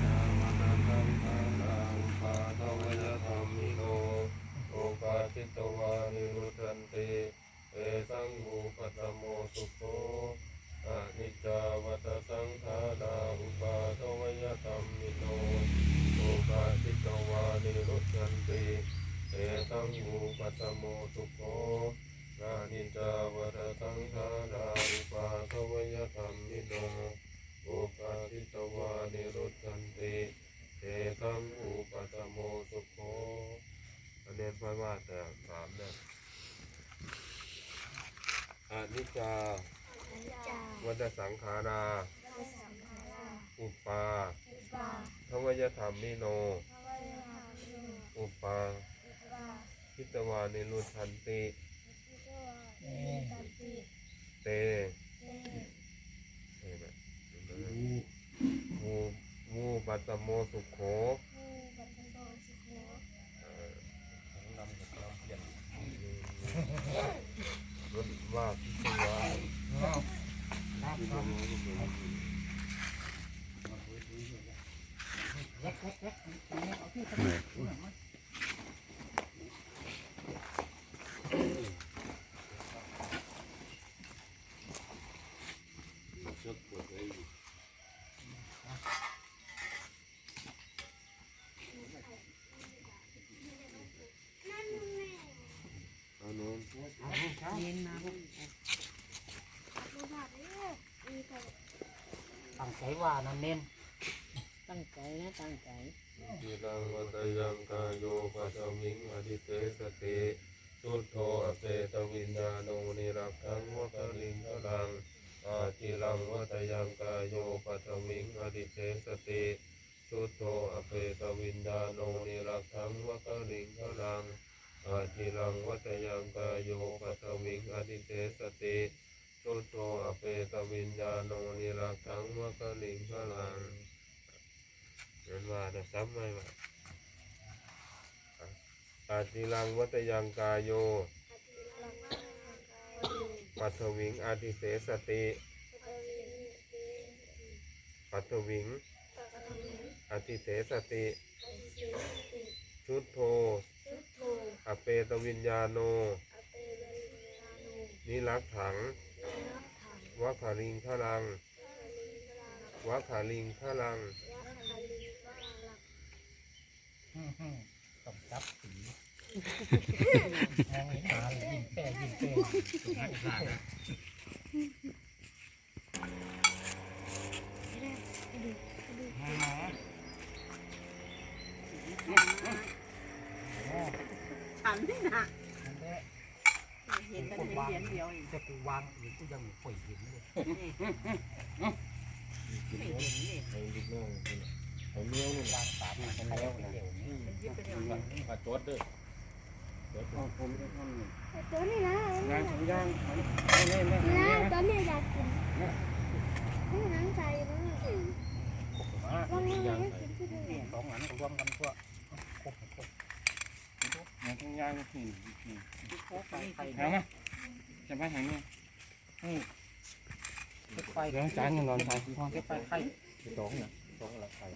สังคังคังลังปาทวยธรรมิโนโอกาจิตวานิรุตันติเอสังหูปัตโมสุโขอนิจจาวัฏสงฆ์นาอุปาโทยธรรมิโนโอกาจิตวานิรุตันติเอสังหูปัตตโมสุโขอา โนโอกาทิตวานิรุตตันติเตสังอุปัตโมสุโขอันนี้พระว่าแต่สามเนี่ยอานิจจาจาวัฏสังขาราพระสัมภาราอุปาอุปาทวยธรรมิโนพระวยธรรมโน อุปาอุปาทิตวานิรุตตันติ ทิโตเตตันติ เต เต เห็นไหม ดู มูมูปัตโมสุโขผู้ปัตตโตสุโขเอ่อของนำกับเราเปลี่ยนรถว่าทิตวาครับ ทิ ค ต รับ วานิรุตตันติ มาคุยคุยอยู่แล้วเล็กเล็กเล็กเอาที่ เหนื่อย จะปวดไอ้ นั่นแม่ อันนู้น เย็นมาพวกตั้งใจว่านั่นเน้นตั้งใจนะตั้งใจทีลังวัตยังกายโยปัสมิงอดิเตสติสุทโธอเปตวิญญาโนนิรักขังวะกลิงกลังอาจิลังวัตยังกายโยปัสมิงอดิเตสติสุทโธอเปตวิญญาโนนิรักขังวะกลิงกลังอาจิลังวัตยังกายโย งอดิเตสติสุทโธอเปตวิญญาโนนิรักขังวะกลิงกลังเรียนว่าจะซ้ำไหมวะอาติลังวัตยังกายโยอธิลังวัฒนากายอยู่ปัทวิงอาทิเสสติปตวินเตปัทวิงปตวินอาทิเสสติปฏิเสติ ชุดโทสุโธอเปตวิญญาโนอเปเวริยา นุนิรักถังนักถัง วัคาลิงฆลังวะคาลิงกลางวัคาลิงฆลังวะคาลิงวะลักต้องจับสีมองเห็นมาเลยยิงแป้ยิงแป้มาฉันนี่นะนั่นแหละ เห็นแต่เห็นเหรียญเดียวเองจะกูวางอีกกูยังไม่เห็นเลยไม่เห็นนี่ไอ้ลูกน้องนี่ไอ้เมียวนี่วางสามมันแล้วนะมันยึดไปเดียวมาจดด้วยจดของผมด้ท่านนี่แต่ตัวนี้นะงานของย่างนะตัวนี้อยากกินนี่นังใส่มันมาลองยังไงกินที่ดูนี่สองอันรวมกันทั่วครบครบ งานของ ยางนี่นี่ครบไหามาจะไปหาเนี่ยไฟเดี๋ยวจานนอนไปเก็บไปไข่สองเนี่ยสองละไข่